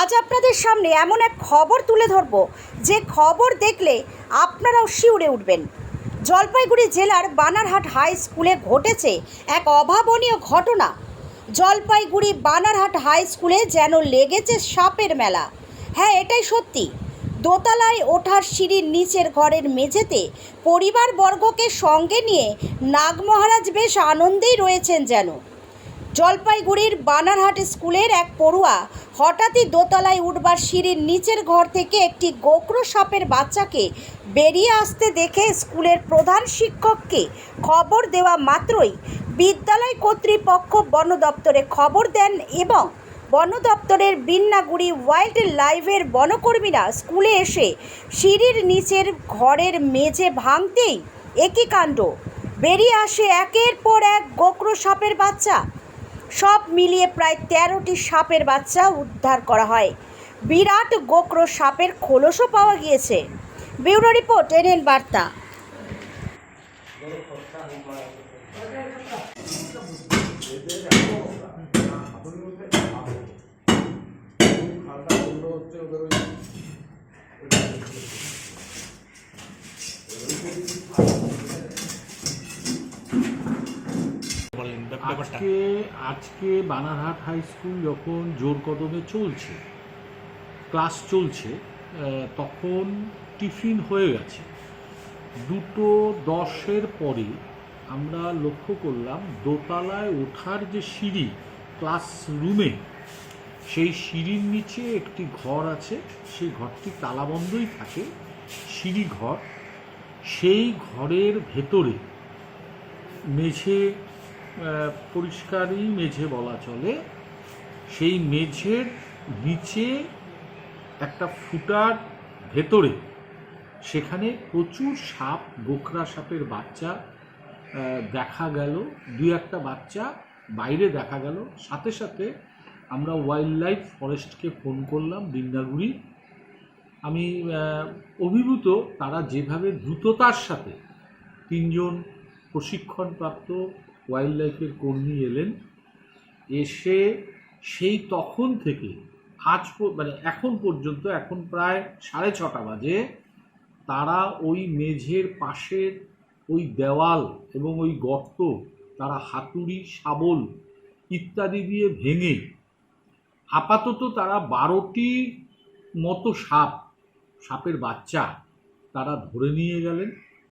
আজ আপনাদের সামনে এমন এক খবর তুলে ধরব। যে খবর দেখলে আপনারাও শিউরে উঠবেন। জলপাইগুড়ি জেলার বানারহাট হাই স্কুলে ঘটেছে এক অভাবনীয় ঘটনা। জলপাইগুড়ি বানারহাট হাই স্কুলে যেন লেগেছে সাপের মেলা। হ্যাঁ এটাই সত্যি। দোতলায় ওঠার সিঁড়ির নিচের ঘরের মেঝেতে পরিবারবর্গকে সঙ্গে নিয়ে নাগ মহারাজ বেশ আনন্দেই রয়েছেন যেন। জলপাইগুড়ির বানারহাট স্কুলের এক পড়ুয়া হঠাৎই দোতলায় উঠবার সিঁড়ির নিচের ঘর থেকে একটি গোকরো সাপের বাচ্চাকে বেরিয়ে আসতে দেখে স্কুলের প্রধান শিক্ষককে খবর দেওয়া মাত্রই বিদ্যালয় কর্তৃপক্ষ বন দপ্তরে খবর দেন এবং বন দপ্তরের বিন্নাগুড়ি ওয়াইল্ড লাইফের বনকর্মীরা স্কুলে এসে সিঁড়ির নিচের ঘরের মেঝে ভাঙতেই একই কাণ্ড। বেরিয়ে আসে একের পর এক গোকরো সাপের বাচ্চা। সব মিলিয়ে প্রায় তেরোটি সাপের বাচ্চা উদ্ধার করা হয়। বিরাট গোকরো সাপের খোলসও পাওয়া গিয়েছে। ব্যুরো রিপোর্ট, এনএন বার্তা। আজকে আজকে বানারহাট হাই স্কুল যখন জোর কদমে চলছে, ক্লাস চলছে তখন টিফিন হয়ে গেছে। দুটো দশের পরে আমরা লক্ষ্য করলাম, দোতলায় ওঠার যে সিঁড়ি ক্লাস রুমে সেই সিঁড়ির নিচে একটি ঘর আছে, সেই ঘরটি তালাবন্ধই থাকে, সিঁড়ি ঘর। সেই ঘরের ভেতরে মেঝে পরিষ্কারই মেঝে বলা চলে। সেই মেঝের নিচে একটা ফুটার ভেতরে সেখানে প্রচুর সাপ গোখরা সাপের বাচ্চা দেখা গেল, দুই একটা বাচ্চা বাইরে দেখা গেল। সাথে সাথে আমরা ওয়াইল্ড লাইফ ফরেস্টকে ফোন করলাম বিন্দাগুড়ি আমি অভিভূত তারা যেভাবে দ্রুততার সাথে তিনজন প্রশিক্ষণপ্রাপ্ত ওয়াইল্ড লাইফের কর্মী এলেন, এসে সেই তখন থেকে আজ মানে এখন পর্যন্ত, এখন প্রায় সাড়ে ছটা বাজে, তারা ওই মেঝের পাশের ওই দেওয়াল এবং ওই গর্ত, তারা হাতুড়ি, শাবল ইত্যাদি দিয়ে ভেঙে আপাতত তারা বারোটি মতো সাপ, সাপের বাচ্চা তারা ধরে নিয়ে গেলেন।